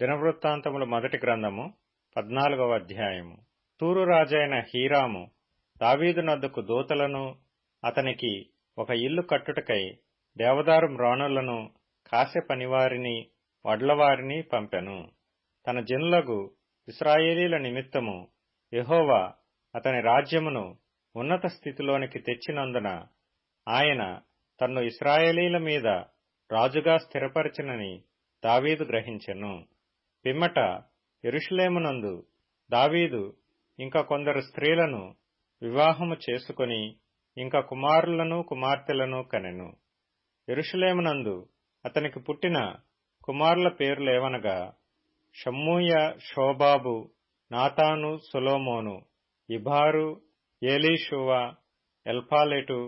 దినవృత్తాంతముల మొదటి గ్రంథము పద్నాలుగవ అధ్యాయము. తూరు రాజైన హీరాము దావీదు నద్దకు దూతలను అతనికి ఒక ఇల్లు కట్టుటకై దేవదారు మ్రాణులను కాసె పనివారిని వడ్లవారిని పంపెను. తన జనులగు ఇస్రాయేలీల నిమిత్తము యహోవా అతని రాజ్యమును ఉన్నత స్థితిలోనికి తెచ్చినందున ఆయన తన్ను ఇస్రాయేలీల మీద రాజుగా స్థిరపరచినని దావీదు గ్రహించెను. పిమ్మట ఎరుషులేమునందు దావీదు ఇంకా కొందరు స్త్రీలను వివాహము చేసుకొని ఇంకా కుమారులను కుమార్తెలను కనెను. ఎరుషులేమునందు అతనికి పుట్టిన కుమారుల పేర్లేవనగా షమ్మూయ షోబాబు నాతాను సొలోమోను ఇబారు ఏలీషువ ఎల్పాలెటు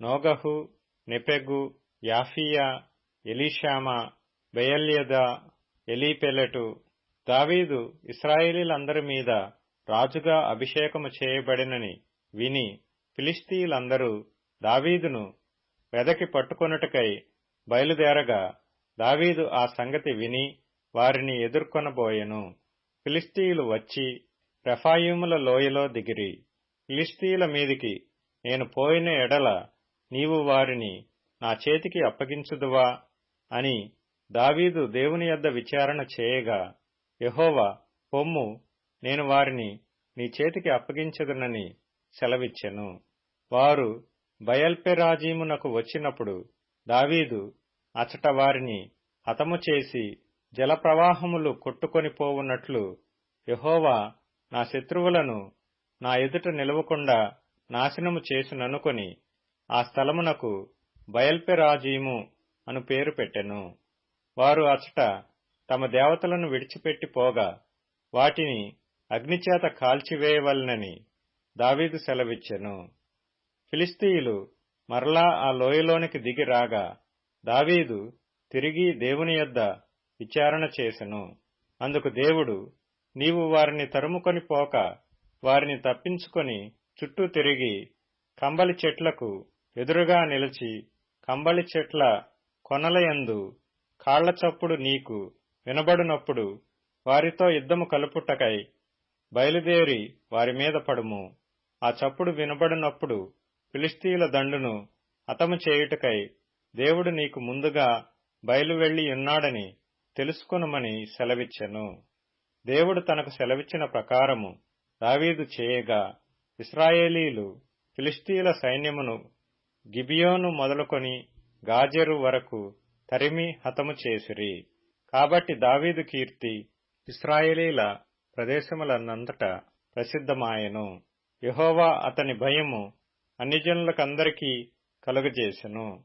నోగహు నెపెగు యాఫియా ఎలీషామ బెయల్యదా ఎలీపెలెటు దావీదు ఇస్రాయేలీలందరి మీద రాజుగా అభిషేకము చేయబడినని విని ఫిలిస్తీయులందరూ దావీదును వెదకి పట్టుకొనుటకై బయలుదేరగా దావీదు ఆ సంగతి విని వారిని ఎదుర్కొనబోయెను. ఫిలిస్తీయులు వచ్చి రెఫాయిముల లోయలో దిగిరి. ఫిలిస్తీయుల మీదికి నేను పోయిన ఎడల నీవు వారిని నా చేతికి అప్పగించుదువా అని దావీదు దేవుని యొద్ద విచారణ చేయగా యహోవా పొమ్ము నేను వారిని నీ చేతికి అప్పగించదునని సెలవిచ్చెను. వారు బయల్పెరాజీమునకు వచ్చినప్పుడు దావీదు అచట వారిని హతము చేసి జలప్రవాహములు కొట్టుకొని పోవున్నట్లు యహోవా నా శత్రువులను నా ఎదుట నిలవకుండా నాశనము చేసుననుకొని ఆ స్థలమునకు బయల్పెరాజీము అను పేరు పెట్టెను. వారు అచట తమ దేవతలను విడిచిపెట్టి పోగా వాటిని అగ్నిచేత కాల్చివేయవలనని దావీదు సెలవిచ్చెను. ఫిలిస్తీయులు మరలా ఆ లోయలోనికి దిగి రాగా దావీదు తిరిగి దేవుని యొద్ద విచారణ చేసెను. అందుకు దేవుడు నీవు వారిని తరుముకొని పోక వారిని తప్పించుకొని చుట్టూ తిరిగి కంబలి చెట్లకు ఎదురుగా నిలిచి కంబలి చెట్ల కొనలయందు కాళ్ళ చప్పుడు నీకు వినబడినప్పుడు వారితో యుద్ధము కలుపుటకై బయలుదేరి వారి మీద పడుము. ఆ చప్పుడు వినబడినప్పుడు ఫిలిస్తీయుల దండును హతము చేయుటకై దేవుడు నీకు ముందుగా బయలువెళ్ళి ఉన్నాడని తెలుసుకునమని సెలవిచ్చెను. దేవుడు తనకు సెలవిచ్చిన ప్రకారము దావీదు చేయగా ఇస్రాయేలీలు ఫిలిస్తీయుల సైన్యమును గిబియోను మొదలుకొని గాజెరు వరకు తరిమి హతము చేసిరి. కాబట్టి దావీదు కీర్తి ఇస్రాయేలీల ప్రదేశములన్నంతటా ప్రసిద్ధమాయెను. యహోవా అతని భయము అన్నిజనులకందరికీ కలుగజేసెను.